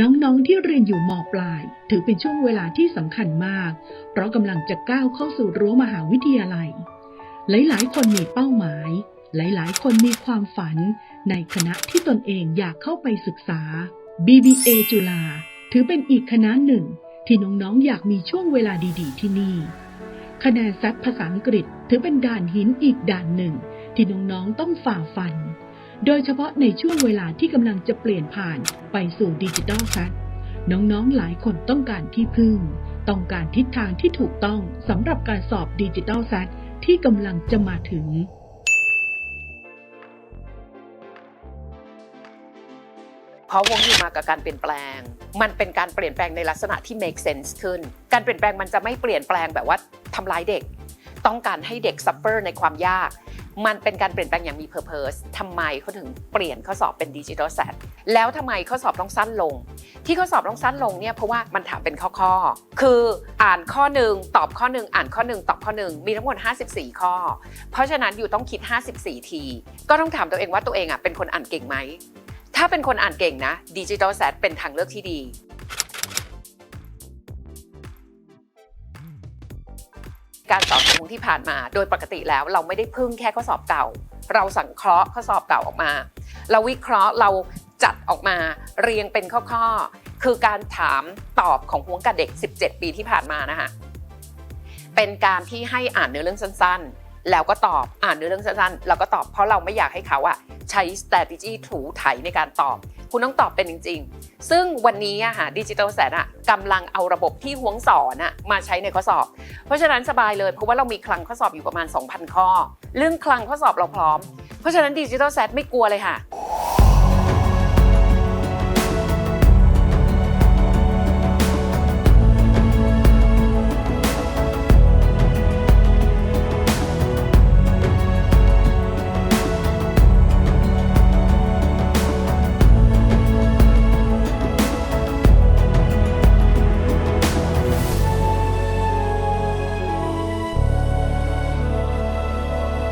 น้องๆที่เรียนอยู่มปลาย ถือเป็นช่วงเวลาที่สำคัญมาก เพราะกำลังจะก้าวเข้าสู่รั้วมหาวิทยาลัย หลายๆ คนมีเป้าหมาย หลายๆ คนมีความฝัน ในคณะที่ตนเองอยากเข้าไปศึกษา BBA จุฬาถือเป็นอีกคณะหนึ่ง ที่น้องๆอยากมีช่วงเวลาดีๆ ที่นี่คะแนนซัดภาษาอังกฤษถือเป็นด่านหินอีกด่านหนึ่ง ที่น้องๆต้องฝ่าฟัน โดยเฉพาะในช่วงเวลาที่กำลังจะเปลี่ยนผ่านไปสู่ดิจิทัลซัดน้องๆ หลายคนต้องการที่พึ่ง ต้องการทิศทางที่ถูกต้องสำหรับการสอบดิจิทัลแซดที่กำลังจะมาถึง เพราะวงอยู่มากับการเปลี่ยนแปลง มันเป็นการเปลี่ยนแปลงในลักษณะที่ make sense ขึ้น การเปลี่ยนแปลงมันจะไม่เปลี่ยนแปลงแบบว่าทำร้ายเด็ก ต้องการให้เด็ก suffer ในความยาก มันเป็นการเปลี่ยนแปลงอย่างมี purpose ทำไมเขาถึงเปลี่ยนข้อสอบเป็นดิจิทัลแซดแล้วทำไมข้อสอบต้องสั้นลง ที่ข้อสอบต้องสั้นลงเนี่ยเพราะว่ามันถามเป็นข้อๆคืออ่านข้อหนึ่งตอบข้อหนึ่งอ่านข้อหนึ่งตอบข้อหนึ่งมีทั้งหมด 54 ข้อ เพราะฉะนั้นอยู่ต้องคิด 54 ที ก็ต้องถามตัวเองว่าตัวเองอะเป็นคนอ่านเก่งไหมถ้าเป็นคนอ่านเก่งนะดิจิทัลแซดเป็นทางเลือกที่ดี การสอบครั้งที่ผ่านมา โดยปกติแล้วเราไม่ได้พึ่งแค่ข้อสอบเก่า เราสังเคราะห์ข้อสอบเก่าออกมา เราวิเคราะห์เราจัดออกมาเรียงเป็นข้อๆ คือการถามตอบของฮวงกับเด็ก 17 ปีที่ผ่านมานะคะเป็นการที่ให้อ่านเนื้อเรื่องสั้นๆ แล้วก็ตอบอ่านเนื้อเรื่องสั้นๆ แล้วก็ตอบเพราะเราไม่อยากให้เขาอะใช้ strategy ถูไถในการตอบ คุณต้องตอบเป็นจริง ๆ ซึ่งวันนี้อะค่ะดิจิทัลแสนอะกำลังเอาระบบที่ห่วงสอนอะมาใช้ในข้อสอบ เพราะฉะนั้นสบายเลยเพราะว่าเรามีคลังข้อสอบอยู่ประมาณ 2,000 ข้อ เรื่องคลังข้อสอบเราพร้อม เพราะฉะนั้นดิจิทัลแซดไม่กลัวเลยค่ะ